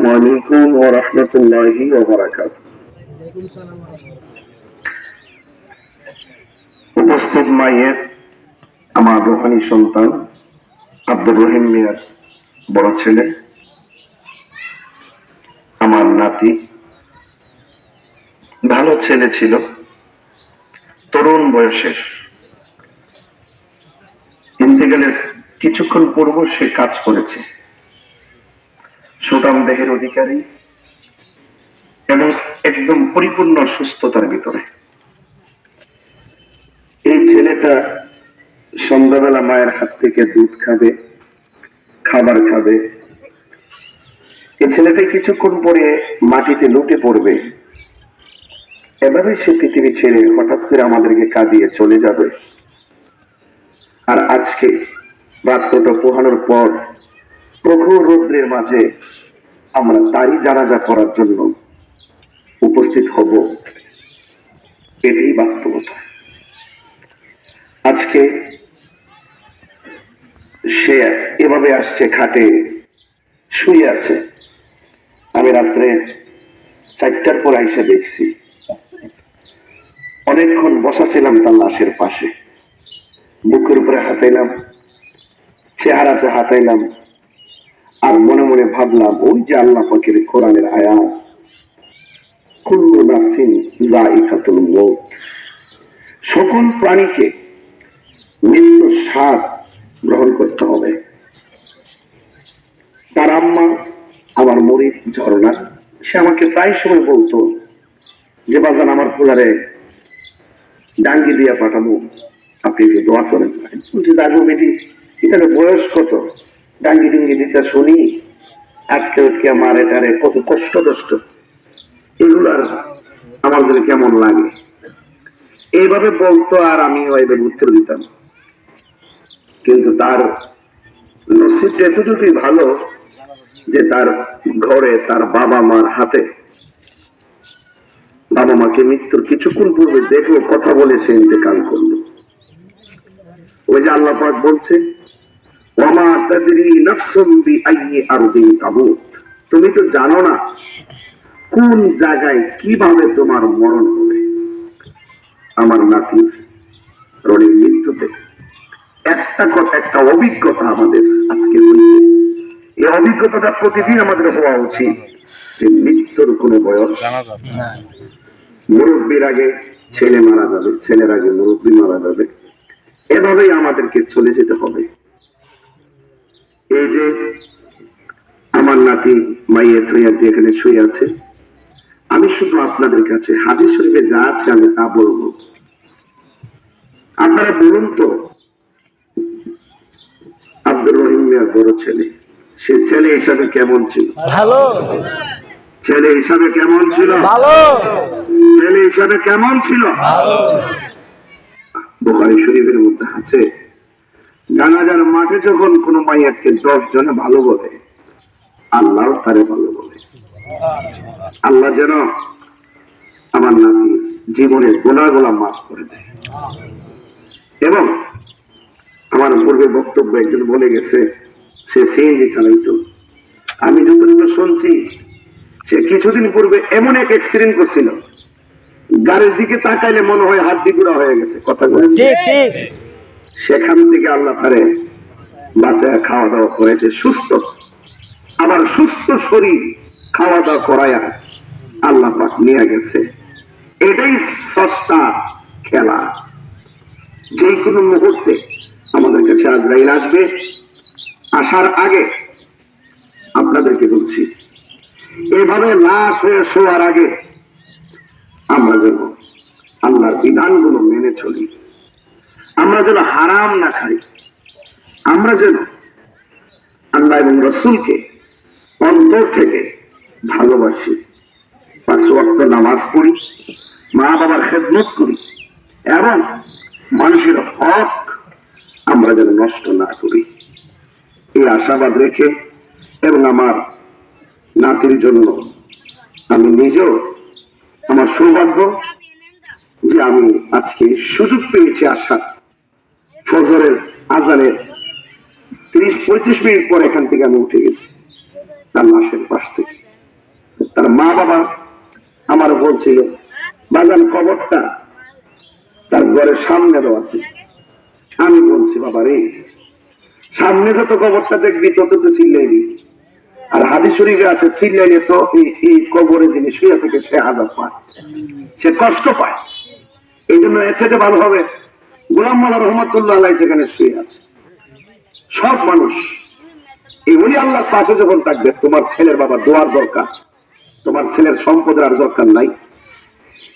আসসালামু আলাইকুম ওয়া রাহমাতুল্লাহি ওয়া উপস্থিত মায়ের আমার রোহানি সন্তান আব্দুর রহিম মিয়ার বড় ছেলে, আমার নাতি। ভালো ছেলে ছিল, তরুণ বয়সের। ইন্তেকালের কিছুক্ষণ পূর্ব সে কাজ করেছে। সুটাম দেহের অধিকারী এবং একদম পরিপূর্ণ সুস্থতার ভিতরে। এই ছেলেটা সন্ধ্যাবেলা মায়ের হাত থেকে দুধ খাবে, খাবার খাবে। এই ছেলেটা কিছুক্ষণ পরে মাটিতে লুটে পড়বে। এভাবে সে পৃথিবী ছেড়ে হঠাৎ করে আমাদেরকে কাঁদিয়ে চলে যাবে। আর আজকে রাত্রটা পোহানোর পর প্রখর রৌদ্রের মাঝে আমরা তারই জানাজা করার জন্য উপস্থিত হব। এটাই বাস্তবতা। আজকে সে এভাবে আসছে, খাটে শুয়ে আছে। আমি রাত্রে চারটার পর আইসা দেখছি। অনেকক্ষণ বসা ছিলাম তার লাশের পাশে। বুকের উপরে হাতাইলাম, চেহারাতে হাতাইলাম। আর মনে মনে ভাবলাম, ওই যে আল্লাহ পাকের কোরআনের আয়াত, কুল্লু নাফসিন যায়িকাতুল মউত। সকল প্রাণীকে মৃত্যু স্বাদ গ্রহণ করতে হবে। তার আম্মা আমার মরিদ ঝরনা, সে আমাকে প্রায় সময় বলতো যে, বাজান, আমার পোলারে ডাঙ্গি দিয়া পাঠাবো। আপনি একটু দোয়া করেন। বলছি, দাদু বেটি, এখানে বয়স কত? ডাঙ্গি ডিঙ্গি দিতে শুনি আটকে উটকে মারে টারে কত কষ্ট কষ্ট এগুলার আমার জন্য কেমন লাগে? এইভাবে বলতো আর আমি ওইভাবে উত্তর দিতাম। কিন্তু তার নসিবটা এতটুকুই ভালো যে তার ঘরে তার বাবা মার হাতে বাবা মাকে মৃত্যুর কিছুক্ষণ পূর্বে দেখল, কথা বলে সে ইন্তেকাল করল। ওই যে আল্লাহ পাক বলছে ওয়ামা তাদরি নাফসুম বিআইয়ি আরদিন তামুত। তুমি তো জানো না কোন জায়গায় কীভাবে তোমার মরণ হবে। আমার নাতি রনির মৃত্যুতে একটা কথা একটা অভিজ্ঞতা আমাদের আজকে হয়েছে। এই অভিজ্ঞতাটা প্রতিদিন আমাদের হওয়া উচিত যে মৃত্যুর কোনো বয়স মুরব্বীর আগে ছেলে মারা যাবে ছেলের আগে মুরব্বী মারা যাবে। এভাবেই আমাদেরকে চলে যেতে হবে। এই যে আমার নাতি মাইয়ে থইয়া যে এখানে শুয়ে আছে আমি শুধু আপনাদের কাছে হাদিস শরীফে যা আছে আমি তা বলব। আপনারা বলুন তো আব্দুর রহিম মিয়ার বড় ছেলে সে ছেলে হিসাবে কেমন ছিল? ভালো। ছেলে হিসাবে কেমন ছিল? ভালো। ছেলে হিসাবে কেমন ছিল? বোখারি শরীফের মধ্যে আছে জানাজার মাঠে যখন কোন মাইয়াকে দশ জনে ভালো বলে, আল্লাহ তারে ভালো বলে। আল্লাহ যেন আমার নাতির জীবনের গোলা গোলা মাফ করে দেয়। এবং আমার পূর্বে বক্তব্য একজন বলে গেছে, সে সিএনজি চালাইতো। আমি যতটুকু শুনছি, সে কিছুদিন পূর্বে এমন এক অ্যাক্সিডেন্ট করছিল। গাড়ির দিকে তাকাইলে মনে হয় হাত দিগুড়া হয়ে গেছে। কথা বলে সেখান থেকে আল্লাহ তারে বাঁচায় খাওয়া দাওয়া করেছে, সুস্থ। আবার সুস্থ শরীর খাওয়া দাওয়া করায়া আল্লাহ পাক নিয়ে গেছে। এটাই সস্তা খেলা। যে কোনো মুহূর্তে আমাদের কাছে আজরাইল আসবে, আসার আগে আপনাদেরকে বলছি, এভাবে লাশ হয়ে শোয়ার আগে আমরা যেন আল্লাহর বিধানগুলো মেনে চলি। আমরা যেন হারাম না খাই। আমরা যেন আল্লাহ এবং রসুলকে অন্তর থেকে ভালোবাসি। পাঁচ নামাজ পড়ি, মা বাবার খেদমত করি এবং মানুষের হক আমরা যেন নষ্ট না করি। এই আশাবাদ রেখে এবং আমার নাতির জন্য আমি নিজেও আমার সৌভাগ্য যে আমি আজকে সুযোগ পেয়েছি আসার। ফজরের আজানের তিরিশ, পঁয়ত্রিশ মিনিট পর এখান থেকে আমি উঠে গেছি, তার লাশের পাশ থেকে। তার মা বাবা আমার বলছিল, বাজান, কবরটা তার ঘরের সামনে দেওয়াতে আমি বলছি, বাবা রে, সামনে যত কবরটা দেখবি তত তো চিল্লাইবি। আর হাদি শরীফে আছে, চিল্লাইলে তো এই- কবরে শুয়ে থেকে, সে আজাদ পায়। সে কষ্ট পায়। এই জন্য এর থেকে ভালো হবে গোলাম মালা রহমতুল্লাহ সেখানে শুয়ে আছে। সব মানুষ। এই উনি আল্লাহর পাশে যখন থাকবে, তোমার ছেলের বাবা দোয়ার দরকার। তোমার ছেলের সম্পদের আর দরকার নাই।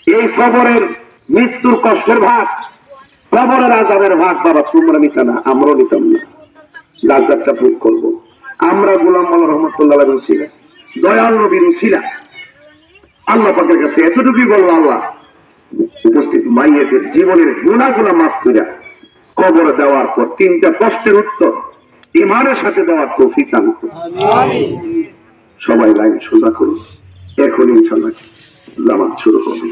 এই কবরের মৃত্যুর কষ্টের ভাগ, কবরের আজাবের ভাগ, বাবা, তোমরা নিতা না, আমরাও নিতাম না। যার যারটা ভোগ করব। আমরা গোলাম মাল্লা রহমতুল্লাহ রুসিলা দয়াল নবী রুসিলা আল্লাহ পাকের কাছে এতটুকুই বলব আল্লাহ উপস্থিত মাইয়েদের জীবনের গুণাগুলা মাফ করিয়া কবর দেওয়ার পর তিনটা প্রশ্নের উত্তর ইমানের সাথে দেওয়ার তৌফিক দান সবাই লাইন সোজা করুন এখন ইনশাল্লাহ জামাত শুরু হবে।